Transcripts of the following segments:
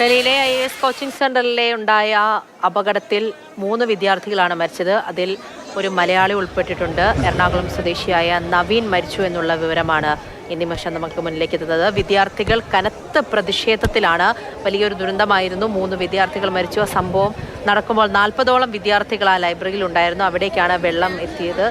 ഡൽഹിയിലെ I S coaching സെന്ററിലെ ഉണ്ടായ അപകടത്തിൽ മൂന്ന് വിദ്യാർത്ഥികളാണ് മരിച്ചത്. അതിൽ ഒരു മലയാളി ഉൾപ്പെട്ടിട്ടുണ്ട്. എറണാകുളം സ്വദേശിയായ നവീൻ മരിച്ചു എന്നുള്ള വിവരമാണ് ഈ നിമിഷം നമുക്ക് മുന്നിലേക്ക് എത്തുന്നത്. വിദ്യാർത്ഥികൾ കനത്ത പ്രതിഷേധത്തിലാണ്. വലിയൊരു ദുരന്തമായിരുന്നു. മൂന്ന് വിദ്യാർത്ഥികൾ മരിച്ചു. ആ സംഭവം നടക്കുമ്പോൾ നാൽപ്പതോളം വിദ്യാർത്ഥികൾ ആ ലൈബ്രറിയിൽ ഉണ്ടായിരുന്നു. അവിടേക്കാണ് വെള്ളം എത്തിയത്.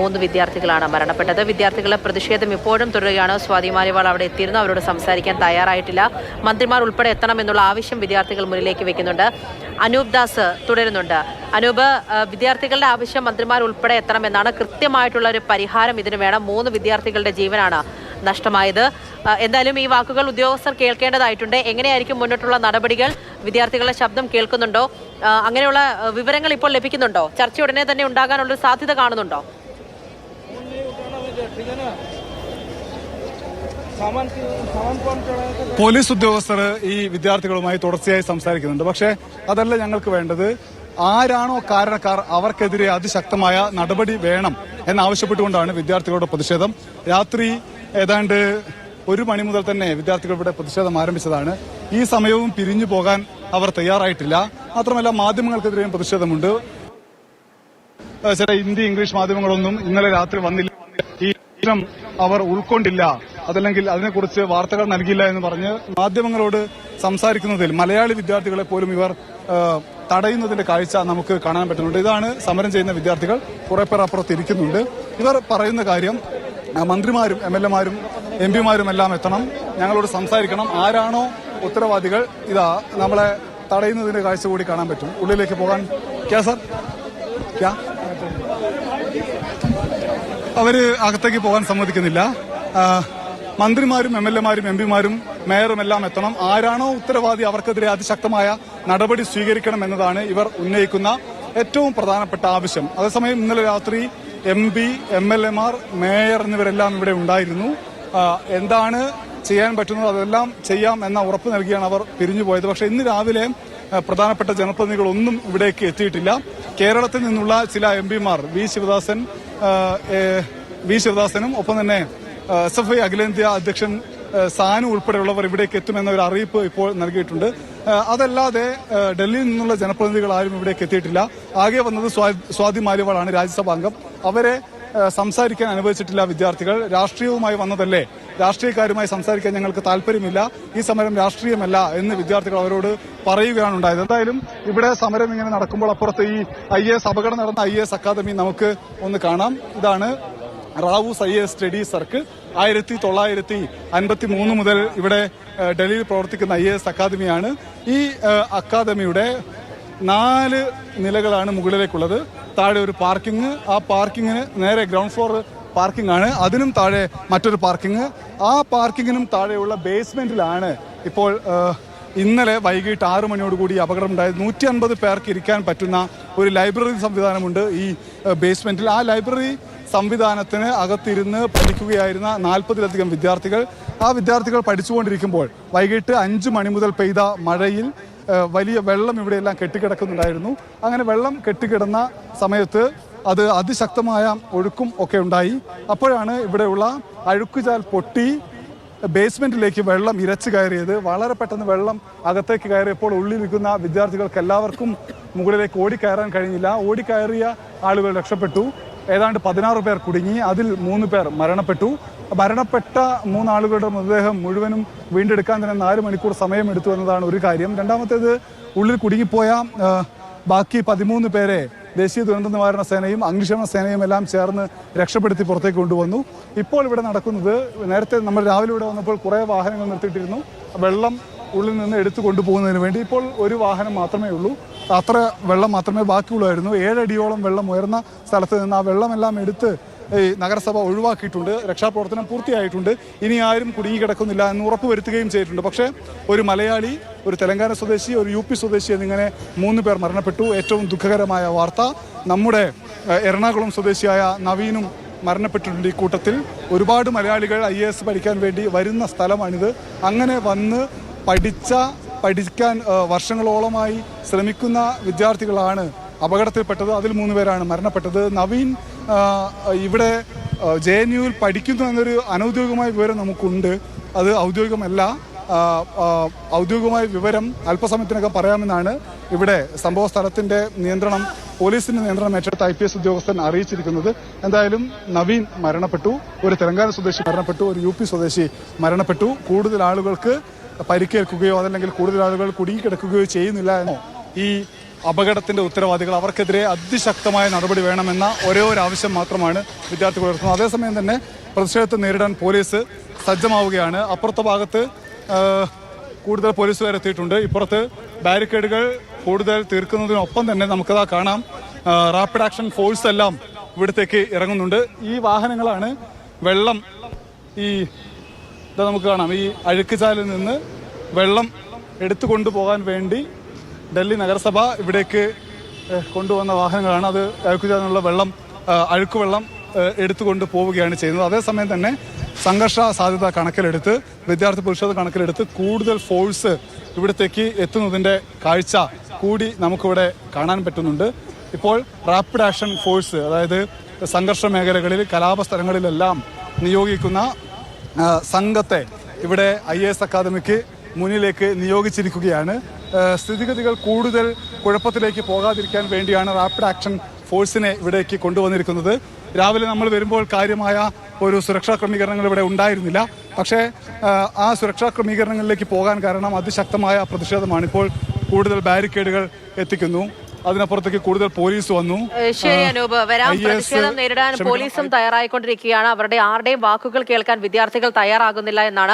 മൂന്ന് വിദ്യാർത്ഥികളാണ് മരണപ്പെട്ടത്. വിദ്യാർത്ഥികളുടെ പ്രതിഷേധം ഇപ്പോഴും തുടരുകയാണ്. സ്വാതി മാലിവാൾ അവിടെ എത്തിയിരുന്നു. അവരോട് സംസാരിക്കാൻ തയ്യാറായിട്ടില്ല. മന്ത്രിമാർ ഉൾപ്പെടെ എത്തണമെന്നുള്ള ആവശ്യം വിദ്യാർത്ഥികൾ മുന്നിലേക്ക് വെക്കുന്നുണ്ട്. അനൂപ് ദാസ് തുടരുന്നുണ്ട്. അനൂപ് വിദ്യാർത്ഥികളുടെ ആവശ്യം മന്ത്രിമാർ ഉൾപ്പെടെ എത്തണമെന്നാണ് കൃത്യമായിട്ടുള്ള ഒരു പരിഹാരം ഇതിന് വേണം. മൂന്ന് വിദ്യാർത്ഥികളുടെ ജീവനാണ് നഷ്ടമായത്. എന്തായാലും ഈ വാക്കുകൾ ഉദ്യോഗസ്ഥർ കേൾക്കേണ്ടതായിട്ടുണ്ട്. എങ്ങനെയായിരിക്കും മുന്നോട്ടുള്ള നടപടികൾ? വിദ്യാർത്ഥികളുടെ ശബ്ദം കേൾക്കുന്നുണ്ടോ? അങ്ങനെയുള്ള വിവരങ്ങൾ ഇപ്പോൾ ലഭിക്കുന്നുണ്ടോ? ചർച്ച ഉടനെ തന്നെ ഉണ്ടാകാനുള്ള സാധ്യത കാണുന്നുണ്ടോ? പോലീസ് ഉദ്യോഗസ്ഥർ ഈ വിദ്യാർത്ഥികളുമായി തുടർച്ചയായി സംസാരിക്കുന്നുണ്ട്. പക്ഷേ അതല്ല ഞങ്ങൾക്ക് വേണ്ടത് ആരാണോ കാരണക്കാർ അവർക്കെതിരെ അതിശക്തമായ നടപടി വേണം എന്നാവശ്യപ്പെട്ടുകൊണ്ടാണ് വിദ്യാർത്ഥികളുടെ പ്രതിഷേധം. രാത്രി ഏതാണ്ട് ഒരു മണി മുതൽ തന്നെ വിദ്യാർത്ഥികൾ ഇവിടെ പ്രതിഷേധം ആരംഭിച്ചതാണ്. ഈ സമയവും പിരിഞ്ഞു പോകാൻ അവർ തയ്യാറായിട്ടില്ല. മാത്രമല്ല മാധ്യമങ്ങൾക്കെതിരെയും പ്രതിഷേധമുണ്ട്. ചില ഹിന്ദി ഇംഗ്ലീഷ് മാധ്യമങ്ങളൊന്നും ഇന്നലെ രാത്രി വന്നില്ല. പ്രശ്നം അവർ ഉൾക്കൊണ്ടില്ല. അതല്ലെങ്കിൽ അതിനെക്കുറിച്ച് വാർത്തകൾ നൽകില്ല എന്ന് പറഞ്ഞ് മാധ്യമങ്ങളോട് സംസാരിക്കുന്നതിൽ മലയാളി വിദ്യാർത്ഥികളെ പോലും ഇവർ തടയുന്നതിന്റെ കാഴ്ച നമുക്ക് കാണാൻ പറ്റുന്നുണ്ട്. ഇതാണ് സമരം ചെയ്യുന്ന വിദ്യാർത്ഥികൾ കുറെ പേർ അപ്പുറത്ത് ഇരിക്കുന്നുണ്ട്. ഇവർ പറയുന്ന കാര്യം മന്ത്രിമാരും എം എൽ എമാരും എം പിമാരും എല്ലാം എത്തണം. ഞങ്ങളോട് സംസാരിക്കണം. ആരാണോ ഉത്തരവാദികൾ ഇതാ നമ്മളെ തടയുന്നതിന്റെ കാഴ്ച കൂടി കാണാൻ പറ്റും. ഉള്ളിലേക്ക് പോകാൻ ക്യാ സർ? ക്യാ? അവർ അകത്തേക്ക് പോകാൻ സമ്മതിക്കുന്നില്ല. മന്ത്രിമാരും എം എൽ എമാരും എം പിമാരും മേയറും എല്ലാം എത്തണം. ആരാണോ ഉത്തരവാദി അവർക്കെതിരെ അതിശക്തമായ നടപടി സ്വീകരിക്കണം എന്നതാണ് ഇവർ ഉന്നയിക്കുന്ന ഏറ്റവും പ്രധാനപ്പെട്ട ആവശ്യം. അതേസമയം ഇന്നലെ രാത്രി എം പി എം എൽ എമാർ മേയർ എന്നിവരെല്ലാം ഇവിടെ ഉണ്ടായിരുന്നു. എന്താണ് ചെയ്യാൻ പറ്റുന്നത്? അതെല്ലാം ചെയ്യാം എന്ന ഉറപ്പ് നൽകിയാണ് അവർ പിരിഞ്ഞുപോയത് പക്ഷേ ഇന്ന് രാവിലെ പ്രധാനപ്പെട്ട ജനപ്രതിനിധികളൊന്നും ഇവിടേക്ക് എത്തിയിട്ടില്ല. കേരളത്തിൽ നിന്നുള്ള ചില എം പിമാർ വി ശിവദാസൻ വി ശിവദാസനും ഒപ്പം തന്നെ എസ് എഫ് ഐ അഖിലേന്ത്യാ അധ്യക്ഷൻ സാനു ഉൾപ്പെടെയുള്ളവർ ഇവിടേക്ക് എത്തുമെന്ന ഒരു അറിയിപ്പ് ഇപ്പോൾ നൽകിയിട്ടുണ്ട്. അതല്ലാതെ ഡൽഹിയിൽ നിന്നുള്ള ജനപ്രതിനിധികൾ ആരും ഇവിടേക്ക് എത്തിയിട്ടില്ല. ആകെ വന്നത് സ്വാ- സ്വാതി മാലിവാളാണ് രാജ്യസഭാംഗം അവരെ സംസാരിക്കാൻ അനുവദിച്ചിട്ടില്ല വിദ്യാർത്ഥികൾ. രാഷ്ട്രീയവുമായി വന്നതല്ലേ? രാഷ്ട്രീയക്കാരുമായി സംസാരിക്കാൻ ഞങ്ങൾക്ക് താല്പര്യമില്ല. ഈ സമരം രാഷ്ട്രീയമല്ല എന്ന് വിദ്യാർത്ഥികൾ അവരോട് പറയുകയാണ് ഉണ്ടായത്. എന്തായാലും ഇവിടെ സമരം ഇങ്ങനെ നടക്കുമ്പോൾ അപ്പുറത്ത് ഈ ഐ എസ് അപകടം നടന്ന ഐ എസ് അക്കാദമി നമുക്ക് ഒന്ന് കാണാം. ഇതാണ് Rao I S study circle. ആയിരത്തി തൊള്ളായിരത്തി അൻപത്തി മൂന്ന് മുതൽ ഇവിടെ ഡൽഹിയിൽ പ്രവർത്തിക്കുന്ന ഐ എസ് അക്കാദമിയാണ്. ഈ അക്കാദമിയുടെ നാല് നിലകളാണ് മുകളിലേക്കുള്ളത്. താഴെ ഒരു പാർക്കിംഗ്. ആ പാർക്കിങ്ങിന് നേരെ ഗ്രൗണ്ട് ഫ്ലോർ പാർക്കിംഗ് ആണ് അതിനും താഴെ മറ്റൊരു പാർക്കിംഗ് ആ പാർക്കിങ്ങിനും താഴെയുള്ള ബേസ്മെന്റിലാണ് ഇപ്പോൾ ഇന്നലെ വൈകിട്ട് ആറു മണിയോടുകൂടി അപകടം ഉണ്ടായത്. നൂറ്റി അൻപത് പേർക്ക് ഇരിക്കാൻ പറ്റുന്ന ഒരു ലൈബ്രറി സംവിധാനമുണ്ട് ഈ ബേസ്മെന്റിൽ ആ ലൈബ്രറി സംവിധാനത്തിന് അകത്തിരുന്ന് പഠിക്കുകയായിരുന്ന നാൽപ്പതിലധികം വിദ്യാർത്ഥികൾ. ആ വിദ്യാർത്ഥികൾ പഠിച്ചുകൊണ്ടിരിക്കുമ്പോൾ വൈകിട്ട് അഞ്ച് മണി മുതൽ പെയ്ത മഴയിൽ വലിയ വെള്ളം ഇവിടെയെല്ലാം കെട്ടിക്കിടക്കുന്നുണ്ടായിരുന്നു. അങ്ങനെ വെള്ളം കെട്ടിക്കിടന്ന സമയത്ത് അത് അതിശക്തമായ ഒഴുക്കും ഒക്കെ ഉണ്ടായി. അപ്പോഴാണ് ഇവിടെയുള്ള അഴുക്കുചാൽ പൊട്ടി ബേസ്മെന്റിലേക്ക് വെള്ളം ഇരച്ചു കയറിയത്. വളരെ പെട്ടെന്ന് വെള്ളം അകത്തേക്ക് കയറിയപ്പോൾ ഉള്ളിലിരിക്കുന്ന വിദ്യാർത്ഥികൾക്ക് എല്ലാവർക്കും മുകളിലേക്ക് ഓടിക്കയറാൻ കഴിഞ്ഞില്ല. ഓടിക്കയറിയ ആളുകൾ രക്ഷപ്പെട്ടു. ഏതാണ്ട് പതിനാറ് പേർ കുടുങ്ങി. അതിൽ മൂന്ന് പേർ മരണപ്പെട്ടു. മരണപ്പെട്ട മൂന്നാളുകളുടെ മൃതദേഹം മുഴുവനും വീണ്ടെടുക്കാൻ തന്നെ നാല് മണിക്കൂർ സമയമെടുത്തു എന്നതാണ് ഒരു കാര്യം. രണ്ടാമത്തേത് ഉള്ളിൽ കുടുങ്ങിപ്പോയ ബാക്കി പതിമൂന്ന് പേരെ ദേശീയ ദുരന്ത നിവാരണ സേനയും അഗ്നിശമന സേനയും എല്ലാം ചേർന്ന് രക്ഷപ്പെടുത്തി പുറത്തേക്ക് കൊണ്ടുവന്നു. ഇപ്പോൾ ഇവിടെ നടക്കുന്നത് നേരത്തെ നമ്മൾ രാവിലെ ഇവിടെ വന്നപ്പോൾ കുറേ വാഹനങ്ങൾ നിർത്തിയിട്ടിരുന്നു. വെള്ളം ഉള്ളിൽ നിന്ന് എടുത്തു കൊണ്ടുപോകുന്നതിന് വേണ്ടി ഇപ്പോൾ ഒരു വാഹനം മാത്രമേ ഉള്ളൂ. അത്ര വെള്ളം മാത്രമേ ബാക്കിയുള്ളായിരുന്നു. ഏഴടിയോളം വെള്ളം ഉയർന്ന സ്ഥലത്ത് നിന്ന് ആ വെള്ളമെല്ലാം എടുത്ത് നഗരസഭ ഒഴിവാക്കിയിട്ടുണ്ട്. രക്ഷാപ്രവർത്തനം പൂർത്തിയായിട്ടുണ്ട്. ഇനി ആരും കുടുങ്ങിക്കിടക്കുന്നില്ല എന്ന് ഉറപ്പ് വരുത്തുകയും ചെയ്തിട്ടുണ്ട്. പക്ഷേ ഒരു മലയാളി ഒരു തെലങ്കാന സ്വദേശി ഒരു യു പി സ്വദേശി എന്നിങ്ങനെ മൂന്ന് പേർ മരണപ്പെട്ടു. ഏറ്റവും ദുഃഖകരമായ വാർത്ത നമ്മുടെ എറണാകുളം സ്വദേശിയായ നവീനും മരണപ്പെട്ടിട്ടുണ്ട് ഈ കൂട്ടത്തിൽ. ഒരുപാട് മലയാളികൾ ഐ എ എസ് പഠിക്കാൻ വേണ്ടി വരുന്ന സ്ഥലമാണിത്. അങ്ങനെ വന്ന് പഠിച്ച പഠിക്കാൻ വർഷങ്ങളോളമായി ശ്രമിക്കുന്ന വിദ്യാർത്ഥികളാണ് അപകടത്തിൽപ്പെട്ടത്. അതിൽ മൂന്ന് പേരാണ് മരണപ്പെട്ടത്. നവീൻ ഇവിടെ ജെ എൻ യുവിൽ പഠിക്കുന്നു എന്നൊരു അനൗദ്യോഗികമായ വിവരം നമുക്കുണ്ട്. അത് ഔദ്യോഗികമല്ല. ഔദ്യോഗികമായ വിവരം അല്പസമയത്തിനകം പറയാമെന്നാണ് ഇവിടെ സംഭവ സ്ഥലത്തിന്റെ നിയന്ത്രണം പോലീസിന്റെ നിയന്ത്രണം ഏറ്റെടുത്ത ഐ പി എസ് ഉദ്യോഗസ്ഥൻ അറിയിച്ചിരിക്കുന്നത്. എന്തായാലും നവീൻ മരണപ്പെട്ടു ഒരു തെലങ്കാന സ്വദേശി മരണപ്പെട്ടു ഒരു യു പി സ്വദേശി മരണപ്പെട്ടു. കൂടുതൽ ആളുകൾക്ക് പരിക്കേൽക്കുകയോ അതല്ലെങ്കിൽ കൂടുതൽ ആളുകൾ കുടുങ്ങിക്കിടക്കുകയോ ചെയ്യുന്നില്ല എന്നോ ഈ അപകടത്തിന്റെ ഉത്തരവാദികൾ അവർക്കെതിരെ അതിശക്തമായ നടപടി വേണമെന്ന ഒരേ ഒരു ആവശ്യം മാത്രമാണ് വിദ്യാർത്ഥികൾ ഉയർത്തുന്നത്. അതേസമയം തന്നെ പ്രതിഷേധത്തെ നേരിടാൻ പോലീസ് സജ്ജമാവുകയാണ്. അപ്പുറത്തെ ഭാഗത്ത് കൂടുതൽ പോലീസുകാർ എത്തിയിട്ടുണ്ട്. ഇപ്പുറത്ത് ബാരിക്കേഡുകൾ കൂടുതൽ തീർക്കുന്നതിനൊപ്പം തന്നെ നമുക്കതാ കാണാം. റാപ്പിഡ് ആക്ഷൻ ഫോഴ്സ് എല്ലാം ഇവിടത്തേക്ക് ഇറങ്ങുന്നുണ്ട്. ഈ വാഹനങ്ങളാണ് വെള്ളം ഈ ഇതാ നമുക്ക് കാണാം. ഈ അഴുക്കുചാലിൽ നിന്ന് വെള്ളം എടുത്തു കൊണ്ടുപോകാൻ വേണ്ടി ഡൽഹി നഗരസഭ ഇവിടേക്ക് കൊണ്ടുവന്ന വാഹനങ്ങളാണ്. അത് അഴുക്കുചാനുള്ള വെള്ളം അഴുക്കുവെള്ളം എടുത്തുകൊണ്ട് പോവുകയാണ് ചെയ്യുന്നത്. അതേസമയം തന്നെ സംഘർഷ സാധ്യത കണക്കിലെടുത്ത് വിദ്യാർത്ഥി പ്രതിഷേധ കണക്കിലെടുത്ത് കൂടുതൽ ഫോഴ്സ് ഇവിടത്തേക്ക് എത്തുന്നതിന്റെ കാഴ്ച കൂടി നമുക്കിവിടെ കാണാൻ പറ്റുന്നുണ്ട്. ഇപ്പോൾ റാപ്പിഡ് ആക്ഷൻ ഫോഴ്സ് അതായത് സംഘർഷ മേഖലകളിൽ കലാപ സ്ഥലങ്ങളിലെല്ലാം നിയോഗിക്കുന്ന സംഘത്തെ ഇവിടെ ഐ എസ് അക്കാദമിക്ക് മുന്നിലേക്ക് നിയോഗിച്ചിരിക്കുകയാണ്. സ്ഥിതിഗതികൾ കൂടുതൽ കുഴപ്പത്തിലേക്ക് പോകാതിരിക്കാൻ വേണ്ടിയാണ് റാപ്പിഡ് ആക്ഷൻ ഫോഴ്സിനെ ഇവിടേക്ക് കൊണ്ടുവന്നിരിക്കുന്നത്. രാവിലെ നമ്മൾ വരുമ്പോൾ കാര്യമായ ഒരു സുരക്ഷാ ക്രമീകരണങ്ങൾ ഇവിടെ ഉണ്ടായിരുന്നില്ല. പക്ഷേ ആ, സുരക്ഷാ ക്രമീകരണങ്ങളിലേക്ക് പോകാൻ കാരണം അതിശക്തമായ പ്രതിഷേധമാണ് ഇപ്പോൾ കൂടുതൽ ബാരിക്കേഡുകൾ എത്തിക്കുന്നു. അതിനപ്പുറത്തേക്ക് കൂടുതൽ പോലീസ് വന്നു. ശരി അനൂപ്. വരാൻ പ്രതിഷേധം നേരിടാൻ പോലീസും തയ്യാറായിക്കൊണ്ടിരിക്കുകയാണ്. അവരുടെ ആരുടെയും വാക്കുകൾ കേൾക്കാൻ വിദ്യാർത്ഥികൾ തയ്യാറാകുന്നില്ല എന്നാണ്